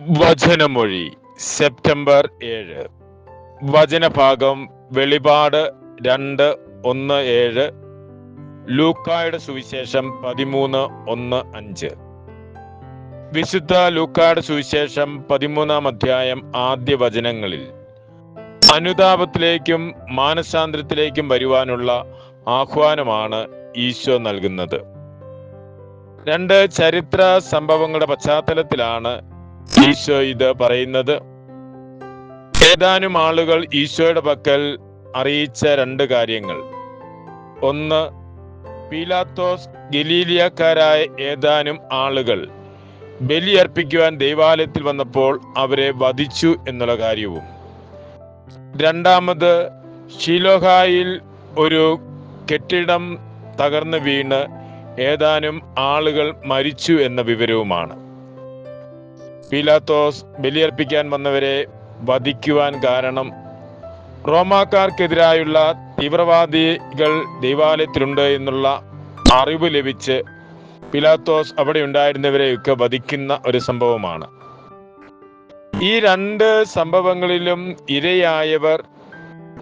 വചനമൊഴി September ഏഴ്. വചനഭാഗം വെളിപാട് രണ്ട് ഒന്ന് ഏഴ്. ലൂക്കായുടെ സുവിശേഷം പതിമൂന്ന് ഒന്ന് അഞ്ച്. വിശുദ്ധ ലൂക്കായുടെ സുവിശേഷം പതിമൂന്നാം അധ്യായം ആദ്യ വചനങ്ങളിൽ അനുതാപത്തിലേക്കും മാനസാന്തരത്തിലേക്കും വരുവാനുള്ള ആഹ്വാനമാണ് ഈശോ നൽകുന്നത്. രണ്ട് ചരിത്ര സംഭവങ്ങളുടെ പശ്ചാത്തലത്തിലാണ് ഈശോ ഇത് പറയുന്നത് ഏതാനും ആളുകൾ ഈശോയുടെ പക്കൽ അറിയിച്ച രണ്ട് കാര്യങ്ങൾ. ഒന്ന് പീലാത്തോസ് ഗലീലിയക്കാരായ ഏതാനും ആളുകൾ ബലിയർപ്പിക്കുവാൻ ദൈവാലയത്തിൽ വന്നപ്പോൾ അവരെ വധിച്ചു എന്നുള്ള കാര്യവും. രണ്ടാമത് ഷീലോഹായിൽ ഒരു കെട്ടിടം തകർന്നു വീണ് ഏതാനും ആളുകൾ മരിച്ചു എന്ന വിവരവുമാണ്. പീലാത്തോസ് ബലിയർപ്പിക്കാൻ വന്നവരെ വധിക്കുവാൻ കാരണം റോമാക്കാർക്കെതിരായുള്ള തീവ്രവാദികൾ ദൈവാലയത്തിലുണ്ട് എന്നുള്ള അറിവ് ലഭിച്ച് പിലാത്തോസ് അവിടെ ഉണ്ടായിരുന്നവരെയൊക്കെ വധിക്കുന്ന ഒരു സംഭവമാണ്. ഈ രണ്ട് സംഭവങ്ങളിലും ഇരയായവർ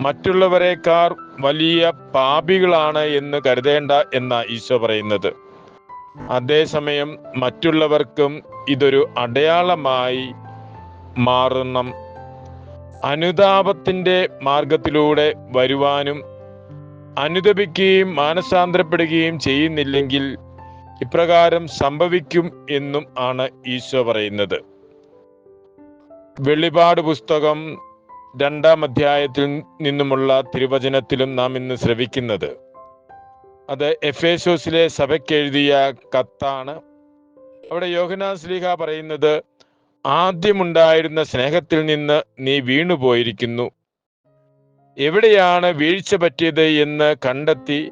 മറ്റുള്ളവരെക്കാർ വലിയ പാപികളാണ് എന്ന് കരുതേണ്ട എന്ന ഈശോ പറയുന്നത്. അതേസമയം മറ്റുള്ളവർക്കും ഇതൊരു അടയാളമായി മാറുന്ന അനുതാപത്തിന്റെ മാർഗത്തിലൂടെ വരുവാനും അനുദപിക്കുകയും മാനസാന്തരപ്പെടുകയും ചെയ്യുന്നില്ലെങ്കിൽ ഇപ്രകാരം സംഭവിക്കും എന്നും ആണ് ഈശോ പറയുന്നത്. വെളിപാട് പുസ്തകം രണ്ടാം അധ്യായത്തിൽ നിന്നുമുള്ള തിരുവചനത്തിലും നാം ഇന്ന് ശ്രവിക്കുന്നത്. അത് എഫേസോസിലെ സഭയ്ക്ക് എഴുതിയ കത്താണ്. അവിടെ യോഹനാ സ്ലീഹ പറയുന്നത് ആദ്യമുണ്ടായിരുന്ന സ്നേഹത്തിൽ നിന്ന് നീ വീണുപോയിരിക്കുന്നു. എവിടെയാണ് വീഴ്ച പറ്റിയത് എന്ന് കണ്ടെത്തി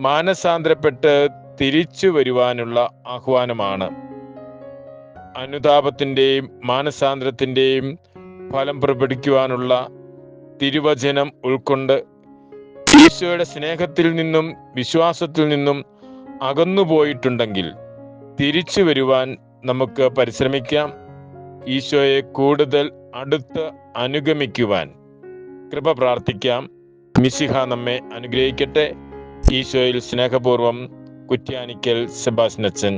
മാനസാന്തരപ്പെട്ട് തിരിച്ചു വരുവാനുള്ള ആഹ്വാനമാണ്. അനുതാപത്തിന്റെയും മാനസാന്തരത്തിന്റെയും ഫലം പുറപ്പെടുവിക്കുവാനുള്ള തിരുവചനം ഉൾക്കൊണ്ട് ഈശോയുടെ സ്നേഹത്തിൽ നിന്നും വിശ്വാസത്തിൽ നിന്നും അകന്നുപോയിട്ടുണ്ടെങ്കിൽ തിരിച്ചു വരുവാൻ നമുക്ക് പരിശ്രമിക്കാം. ഈശോയെ കൂടുതൽ അടുത്ത് അനുഗമിക്കുവാൻ കൃപ പ്രാർത്ഥിക്കാം. മിശിഹ നമ്മെ അനുഗ്രഹിക്കട്ടെ. ഈശോയിൽ സ്നേഹപൂർവം കുറ്റ്യാനിക്കൽ സെബാസ്നച്ചൻ